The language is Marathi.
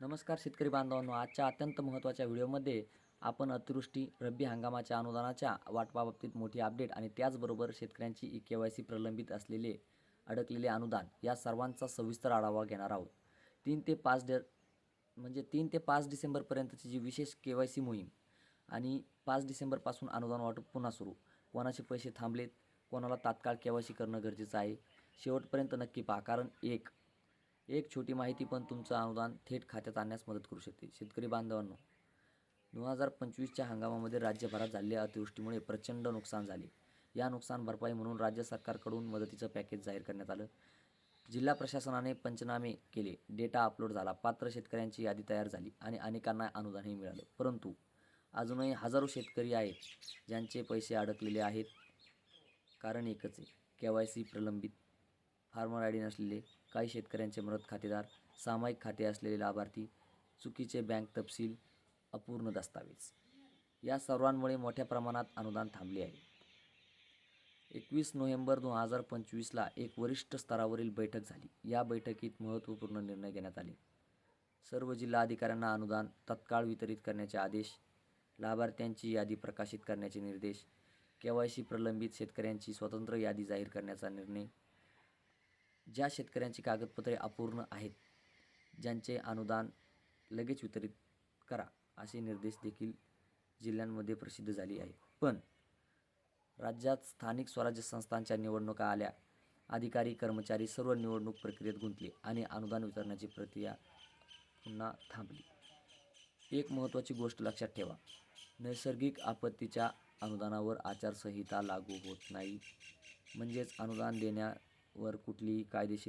नमस्कार शेतकरी बांधवांनो आजच्या अत्यंत महत्त्वाच्या व्हिडिओमध्ये आपण अतिवृष्टी रब्बी हंगामाच्या अनुदानाच्या वाटपाबाबतीत मोठी अपडेट आणि त्याचबरोबर शेतकऱ्यांची ई के वाय सी प्रलंबित असलेले अडकलेले अनुदान या सर्वांचा सविस्तर आढावा घेणार आहोत. तीन ते पाच डे म्हणजे तीन ते पाच डिसेंबरपर्यंतची जी विशेष के वाय सी मोहीम आणि पाच डिसेंबरपासून अनुदान वाटप पुन्हा सुरू. कोणाचे पैसे थांबलेत कोणाला तात्काळ के वाय सी करणं गरजेचं आहे शेवटपर्यंत नक्की पहा. कारण एक एक छोटी माहिती पण तुमचं अनुदान थेट खात्यात आणण्यास मदत करू शकते. शेतकरी बांधवांनो दोन हजार पंचवीसच्या हंगामामध्ये राज्यभरात झालेल्या अतिवृष्टीमुळे प्रचंड नुकसान झाले. या नुकसान भरपाई म्हणून राज्य सरकारकडून मदतीचं पॅकेज जाहीर करण्यात आलं. जिल्हा प्रशासनाने पंचनामे केले. डेटा अपलोड झाला. पात्र शेतकऱ्यांची यादी तयार झाली आणि अनेकांना अनुदानही मिळालं. परंतु अजूनही हजारो शेतकरी आहेत ज्यांचे पैसे अडकलेले आहेत. कारण एकच आहे के वाय सी प्रलंबित फार्मर आय डी नसलेले काही शेतकऱ्यांचे मृत खातेदार सामायिक खाते असलेले लाभार्थी चुकीचे बँक तपशील अपूर्ण दस्तावेज. या सर्वांमुळे मोठ्या प्रमाणात अनुदान थांबले आहे. एकवीस नोव्हेंबर दोन हजार पंचवीसला एक वरिष्ठ स्तरावरील बैठक झाली. या बैठकीत महत्त्वपूर्ण निर्णय घेण्यात आले. सर्व जिल्हा अधिकाऱ्यांना अनुदान तत्काळ वितरित करण्याचे आदेश लाभार्थ्यांची यादी प्रकाशित करण्याचे निर्देश के वाय सी प्रलंबित शेतकऱ्यांची स्वतंत्र यादी जाहीर करण्याचा निर्णय ज्या शेतकऱ्यांची कागदपत्रे अपूर्ण आहेत ज्यांचे अनुदान लगेच वितरित करा असे निर्देश देखील जिल्ह्यांमध्ये प्रसिद्ध झाली आहे पण राज्यात स्थानिक स्वराज्य संस्थांच्या निवडणुका आल्या. अधिकारी कर्मचारी सर्व निवडणूक प्रक्रियेत गुंतले आणि अनुदान वितरणाची प्रक्रिया पुन्हा थांबली. एक महत्त्वाची गोष्ट लक्षात ठेवा. नैसर्गिक आपत्तीच्या अनुदानावर आचारसंहिता लागू होत नाही. म्हणजेच अनुदान देण्या वर कुठलीही कायदेशीर